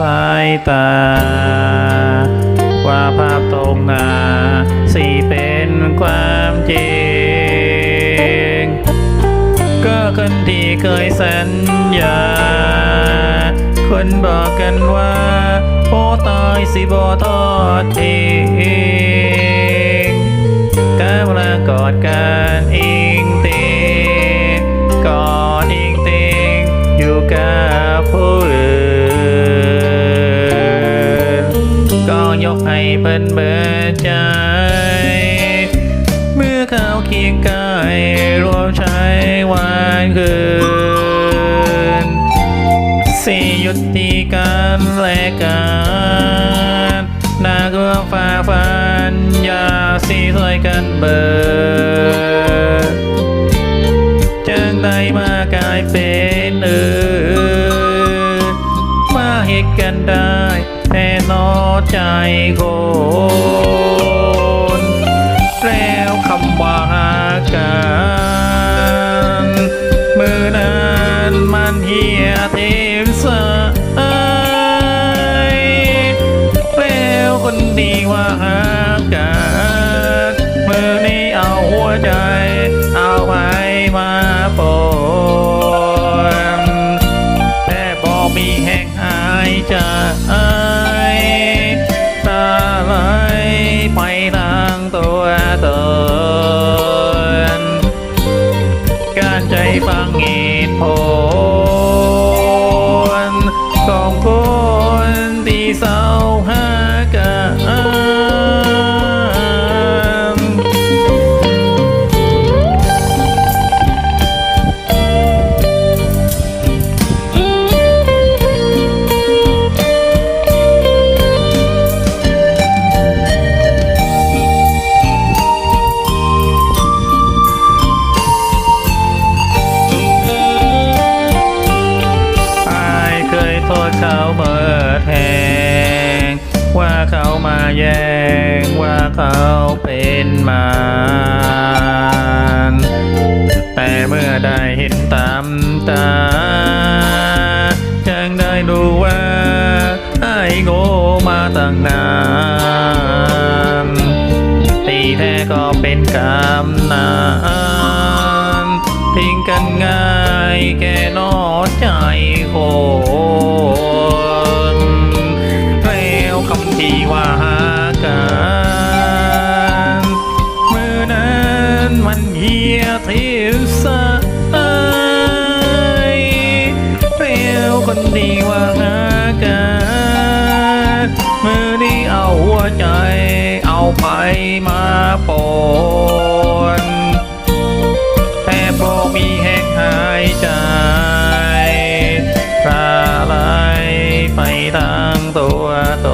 สายตา ว่าภาพตรงหน้าสิเป็นความจริง ก็คนที่เคยสัญญา คนบอกกันว่าโอ้ตายสิบ่ทอดทิ้งกำลังกอดกันอิงติงกอดอิงติงอยู่กับผู้ ยกให้เพิ่นเบิดใจ เมื่อเขาเคียงกายรวมใช้วันคืนสี่ยุติการแลกกันนาเรื่อฝ่าฟันอย่าสีสวยกันเบิดจึงได้มากลายเป็น ใจคนแล้วคำว่าหากันมือนั้นมันเฮียเทมสายแล้วคนดีว่าหากันมือนี้เอาหัวใจ เอาไปมาปนแต่บอกมีแห่งหายใจ ตนการใจฟังเหตุผลของคนที่เศร้าหา เขาเมื่อแทงว่าเขามาแย่งว่าเขาเป็นมารแต่เมื่อได้เห็นตามตาจึงได้รู้ว่าไอ้โง่มาตั้งนานตีแท้ก็เป็นกรรมนานทิ้ง กันง่ายแก่นอใจคนแล้วคำที่ว่าหากันเมื่อนั้นมันเฮียที่สายแล้วคนดีว่าหากันมือนี้เอาหัวใจเอาไปมาปน ไปทางตัวต